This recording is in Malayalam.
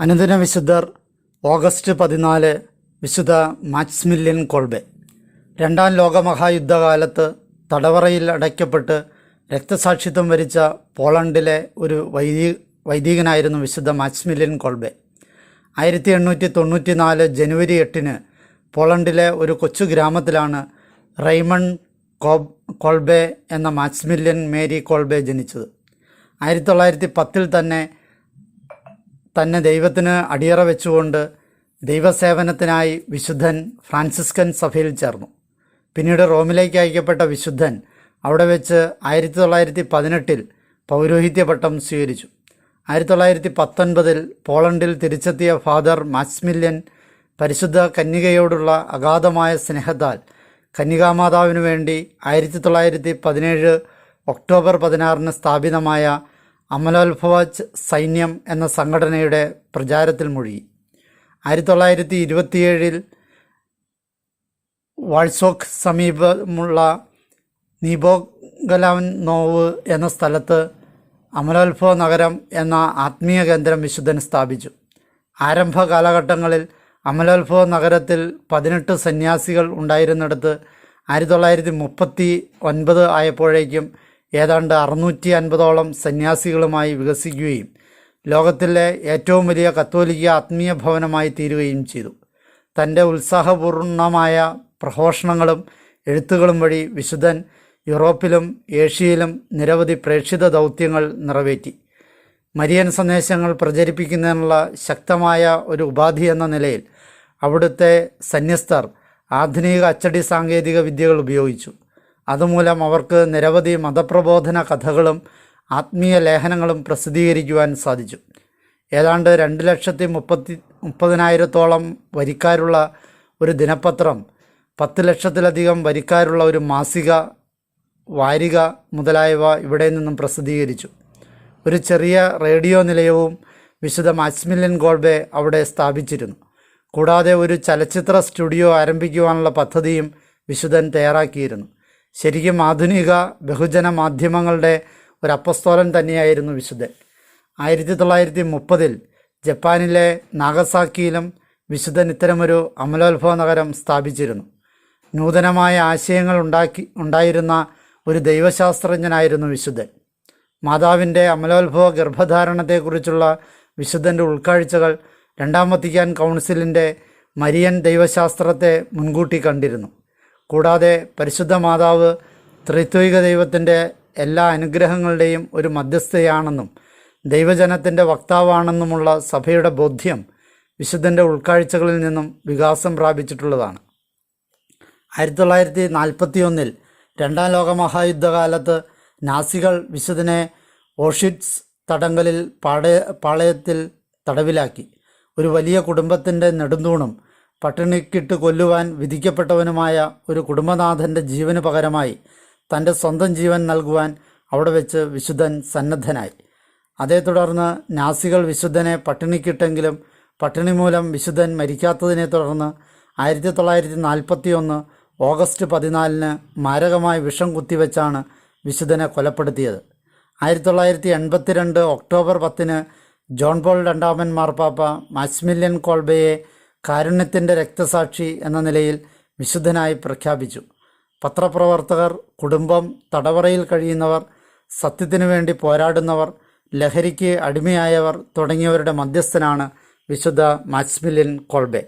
അനുദിന വിശുദ്ധർ ഓഗസ്റ്റ് പതിനാല് വിശുദ്ധ മാക്സ്മില്യൻ കോൾബെ. രണ്ടാം ലോകമഹായുദ്ധകാലത്ത് തടവറയിൽ അടയ്ക്കപ്പെട്ട് രക്തസാക്ഷിത്വം വരിച്ച പോളണ്ടിലെ ഒരു വൈദി വൈദികനായിരുന്നു വിശുദ്ധ മാക്സ്മില്യൻ കോൾബെ. ആയിരത്തി എണ്ണൂറ്റി തൊണ്ണൂറ്റി നാല് ജനുവരി എട്ടിന് പോളണ്ടിലെ ഒരു കൊച്ചു ഗ്രാമത്തിലാണ് റൈമൺ കോബ് കോൾബെ എന്ന മാക്സ്മില്യൻ മേരി കോൾബെ ജനിച്ചത്. ആയിരത്തി തൊള്ളായിരത്തി പത്തിൽ തന്നെ തന്നെ ദൈവത്തിന് അടിയറ വെച്ചുകൊണ്ട് ദൈവസേവനത്തിനായി വിശുദ്ധൻ ഫ്രാൻസിസ്കൻ സഭയിൽ ചേർന്നു. പിന്നീട് റോമിലേക്ക് അയക്കപ്പെട്ട വിശുദ്ധൻ അവിടെ വെച്ച് ആയിരത്തി തൊള്ളായിരത്തി പതിനെട്ടിൽ പൗരോഹിത്യ പട്ടം സ്വീകരിച്ചു. ആയിരത്തി തൊള്ളായിരത്തി പത്തൊൻപതിൽ പോളണ്ടിൽ തിരിച്ചെത്തിയ ഫാദർ മാക്സ്മില്യൻ പരിശുദ്ധ കന്യകയോടുള്ള അഗാധമായ സ്നേഹത്താൽ കന്യകാമാതാവിനു വേണ്ടി ആയിരത്തി തൊള്ളായിരത്തി പതിനേഴ് ഒക്ടോബർ പതിനാറിന് സ്ഥാപിതമായ അമലോത്ഭവ സൈന്യം എന്ന സംഘടനയുടെ പ്രചാരത്തിൽ മുഴുകി. ആയിരത്തി തൊള്ളായിരത്തി ഇരുപത്തിയേഴിൽ വാൾസോക്ക് സമീപമുള്ള നീബോഗലാനോവ് എന്ന സ്ഥലത്ത് അമലോത്ഭവ നഗരം എന്ന ആത്മീയ കേന്ദ്രം വിശുദ്ധൻ സ്ഥാപിച്ചു. ആരംഭ കാലഘട്ടങ്ങളിൽ അമലോത്ഭവ നഗരത്തിൽ പതിനെട്ട് സന്യാസികൾ ഉണ്ടായിരുന്നിടത്ത് ആയിരത്തി തൊള്ളായിരത്തി മുപ്പത്തി ഒൻപത് ആയപ്പോഴേക്കും ഏതാണ്ട് അറുന്നൂറ്റി അൻപതോളം സന്യാസികളുമായി വികസിക്കുകയും ലോകത്തിലെ ഏറ്റവും വലിയ കത്തോലിക്ക ആത്മീയ ഭവനമായി തീരുകയും ചെയ്തു. തന്റെ ഉത്സാഹപൂർണമായ പ്രഘോഷണങ്ങളും എഴുത്തുകളും വഴി വിശുദ്ധൻ യൂറോപ്പിലും ഏഷ്യയിലും നിരവധി പ്രേക്ഷിത ദൗത്യങ്ങൾ നിറവേറ്റി. മരിയൻ സന്ദേശങ്ങൾ പ്രചരിപ്പിക്കുന്നതിനുള്ള ശക്തമായ ഒരു ഉപാധി എന്ന നിലയിൽ അവിടുത്തെ സന്യസ്തർ ആധുനിക അച്ചടി സാങ്കേതിക വിദ്യകൾ ഉപയോഗിച്ചു. അതുമൂലം അവർക്ക് നിരവധി മതപ്രബോധന കഥകളും ആത്മീയ ലേഖനങ്ങളും പ്രസിദ്ധീകരിക്കുവാൻ സാധിച്ചു. ഏതാണ്ട് രണ്ട് ലക്ഷത്തി മുപ്പത്തി മുപ്പതിനായിരത്തോളം വരിക്കാരുള്ള ഒരു ദിനപത്രം പത്ത് ലക്ഷത്തിലധികം വരിക്കാരുള്ള ഒരു മാസിക വാരിക മുതലായവ ഇവിടെ നിന്നും പ്രസിദ്ധീകരിച്ചു. ഒരു ചെറിയ റേഡിയോ നിലയവും വിശുദ്ധ മാക്സ്മില്യൻ ഗോൾബെ അവിടെ സ്ഥാപിച്ചിരുന്നു. കൂടാതെ ഒരു ചലച്ചിത്ര സ്റ്റുഡിയോ ആരംഭിക്കുവാനുള്ള പദ്ധതിയും വിശുദ്ധൻ തയ്യാറാക്കിയിരുന്നു. ശരിക്കും ആധുനിക ബഹുജന മാധ്യമങ്ങളുടെ ഒരു അപ്പസ്തോലൻ തന്നെയായിരുന്നു വിശുദ്ധൻ. ആയിരത്തി തൊള്ളായിരത്തി മുപ്പതിൽ ജപ്പാനിലെ നാഗസാക്കിയിലും വിശുദ്ധൻ ഇത്തരമൊരു അമലോത്ഭവ നഗരം സ്ഥാപിച്ചിരുന്നു. നൂതനമായ ആശയങ്ങൾ ഉണ്ടാക്കി ഉണ്ടായിരുന്ന ഒരു ദൈവശാസ്ത്രജ്ഞനായിരുന്നു വിശുദ്ധൻ. മാതാവിന്റെ അമലോത്ഭവ ഗർഭധാരണത്തെക്കുറിച്ചുള്ള വിശുദ്ധന്റെ ഉൾക്കാഴ്ചകൾ രണ്ടാം വത്തിക്കാൻ കൗൺസിലിന്റെ മരിയൻ ദൈവശാസ്ത്രത്തെ മുൻകൂട്ടി കണ്ടിരുന്നു. കൂടാതെ പരിശുദ്ധ മാതാവ് ത്രിത്വിക ദൈവത്തിന്റെ എല്ലാ അനുഗ്രഹങ്ങളുടെയും ഒരു മധ്യസ്ഥയാണെന്നും ദൈവജനത്തിന്റെ വക്താവാണെന്നുമുള്ള സഭയുടെ ബോധ്യം വിശുദ്ധന്റെ ഉൾക്കാഴ്ചകളിൽ നിന്നും വികാസം പ്രാപിച്ചിട്ടുള്ളതാണ്. ആയിരത്തി തൊള്ളായിരത്തി നാൽപ്പത്തി ഒന്നിൽ രണ്ടാം ലോക മഹായുദ്ധകാലത്ത് നാസികൾ വിശുദ്ധനെ ഓഷിറ്റ്സ് തടങ്കലിൽ പാളയ പാളയത്തിൽ തടവിലാക്കി. ഒരു വലിയ കുടുംബത്തിന്റെ നെടുന്തൂണും പട്ടിണിക്കിട്ട് കൊല്ലുവാൻ വിധിക്കപ്പെട്ടവനുമായ ഒരു കുടുംബനാഥന്റെ ജീവന് പകരമായി തന്റെ സ്വന്തം ജീവൻ നൽകുവാൻ അവിടെ വെച്ച് വിശുദ്ധൻ സന്നദ്ധനായി. അതേ തുടർന്ന് നാസികൾ വിശുദ്ധനെ പട്ടിണിക്കിട്ടെങ്കിലും പട്ടിണി മൂലം വിശുദ്ധൻ മരിക്കാത്തതിനെ തുടർന്ന് ആയിരത്തി തൊള്ളായിരത്തി നാൽപ്പത്തി ഒന്ന് ഓഗസ്റ്റ് പതിനാലിന് മാരകമായി വിഷം കുത്തിവെച്ചാണ് വിശുദ്ധനെ കൊലപ്പെടുത്തിയത്. ആയിരത്തി തൊള്ളായിരത്തി എൺപത്തിരണ്ട് ഒക്ടോബർ പത്തിന് ജോൺ പോൾ രണ്ടാമൻ മാർപ്പാപ്പ മാസ്മില്യൻ കോൾബയെ കാരുണ്യത്തിന്റെ രക്തസാക്ഷി എന്ന നിലയിൽ വിശുദ്ധനായി പ്രഖ്യാപിച്ചു. പത്രപ്രവർത്തകർ കുടുംബം തടവറയിൽ കഴിയുന്നവർ സത്യത്തിനു വേണ്ടി പോരാടുന്നവർ ലഹരിക്ക് അടിമയായവർ തുടങ്ങിയവരുടെ മധ്യസ്ഥനാണ് വിശുദ്ധ മാക്സ്മിലിൻ കോൾബെ.